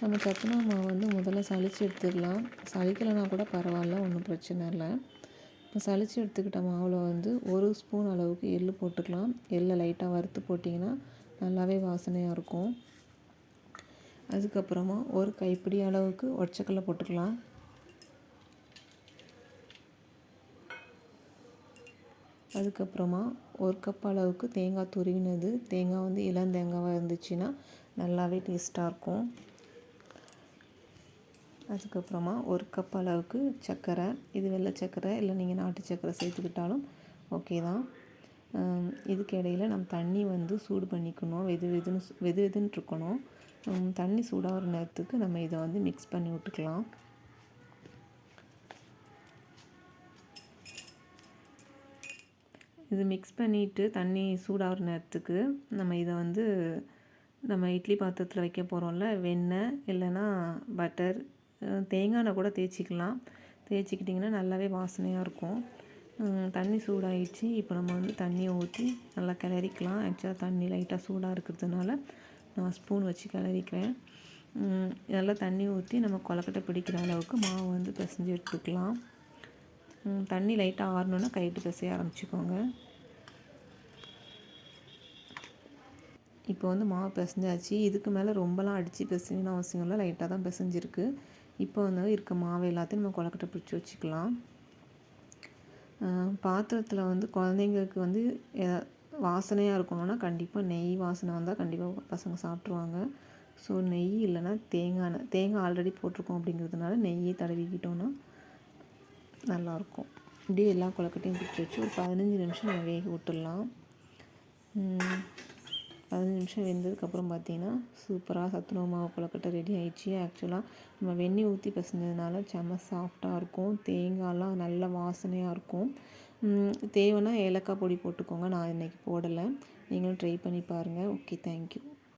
நம்ம சத்துணவு மாவு வந்து முதல்ல சளிச்சு எடுத்துக்கலாம் சலிக்கலைனா கூட பரவாயில்ல ஒன்றும் பிரச்சனை இல்லை. இப்போ சளிச்சு எடுத்துக்கிட்ட மாவில் வந்து ஒரு ஸ்பூன் அளவுக்கு எள் போட்டுக்கலாம். எள்ளை லைட்டாக வறுத்து போட்டிங்கன்னா நல்லாவே வாசனையாக இருக்கும். அதுக்கப்புறமா ஒரு கைப்பிடி அளவுக்கு ஒற்றைக்கல்ல போட்டுக்கலாம். அதுக்கப்புறமா ஒரு கப் அளவுக்கு தேங்காய் துருவினது. தேங்காய் வந்து இளம் தேங்காவாக இருந்துச்சுன்னா நல்லாவே டேஸ்ட்டாக இருக்கும். அதுக்கப்புறமா ஒரு கப் அளவுக்கு சர்க்கரை இது வெள்ளை சர்க்கரை இல்லை நீங்கள் நாட்டு சர்க்கரை சேர்த்துக்கிட்டாலும் ஓகே தான். இதுக்கு இடையில் நம்ம தண்ணி வந்து சூடு பண்ணிக்கணும். வெது வெதுன்னு வெது வெதுன்னு இருக்கணும். தண்ணி சூடாகிற நேரத்துக்கு நம்ம இதை வந்து மிக்ஸ் பண்ணி விட்டுக்கலாம். இது மிக்ஸ் பண்ணிவிட்டு தண்ணி சூடாகிற நேரத்துக்கு நம்ம இதை வந்து நம்ம இட்லி பாத்திரத்தில் வைக்க போகிறோம்ல வெண்ணெய் இல்லைன்னா பட்டர் தேங்காய் எண்ணெய் கூட தேய்ச்சிக்கலாம். தேய்ச்சிக்கிட்டிங்கன்னா நல்லாவே வாசனையாக இருக்கும். தண்ணி சூடாகிடுச்சு இப்போ நம்ம வந்து தண்ணியை ஊற்றி நல்லா கிளறிக்கலாம். ஆக்சுவலாக தண்ணி லைட்டாக சூடாக இருக்கிறதுனால நான் ஸ்பூன் வச்சு கிளறிக்கிறேன் நல்லா தண்ணி ஊற்றி நம்ம கொலக்கட்டை பிடிக்கிற அளவுக்கு மாவு வந்து பிசைஞ்சு எடுத்துக்கலாம். தண்ணி லைட்டாக ஆறணுன்னா கைட்டு பிசைய ஆரம்பிச்சுக்கோங்க. இப்போ வந்து மாவு பிசைஞ்சாச்சு. இதுக்கு மேலே ரொம்பலாம் அடித்து பிசையணும்னு அவசியம் இல்லை. லைட்டாக தான் பிசைஞ்சிருக்கு. இப்போ வந்து இருக்க மாவு எல்லாத்தையும் நம்ம கொலக்கட்டை பிடிச்சி வச்சுக்கலாம். பாத்திரத்தில் வந்து குழந்தைங்களுக்கு வந்து வாசனையாக இருக்கணும்னா கண்டிப்பாக நெய் வாசனை வந்தால் கண்டிப்பாக பசங்க சாப்பிட்ருவாங்க ஸோ நெய் இல்லைன்னா தேங்காய் தேங்காய் ஆல்ரெடி போட்டிருக்கோம் அப்படிங்கிறதுனால நெய்யை தடவிக்கிட்டோன்னா நல்லாயிருக்கும். இப்படியே எல்லா கொலக்கட்டையும் பிடிச்சி வச்சு ஒரு பதினஞ்சு நிமிஷம் நம்ம வேக விட்டுடலாம். பதினஞ்சு நிமிஷம் வெந்ததுக்கப்புறம் பார்த்தீங்கன்னா சூப்பராக சத்துணவு மாவு கொலக்கட்டை ரெடி ஆயிடுச்சு. ஆக்சுவலாக நம்ம வெந்நீர் ஊற்றி பசஞ்சதுனால செம்ம சாஃப்டாக இருக்கும். தேங்காய்லாம் நல்ல வாசனையாக இருக்கும். தேவைன்னா ஏலக்காய் பொடி போட்டுக்கோங்க. நான் இன்றைக்கி போடலை. நீங்களும் ட்ரை பண்ணி பாருங்கள் ஓகே தேங்க்யூ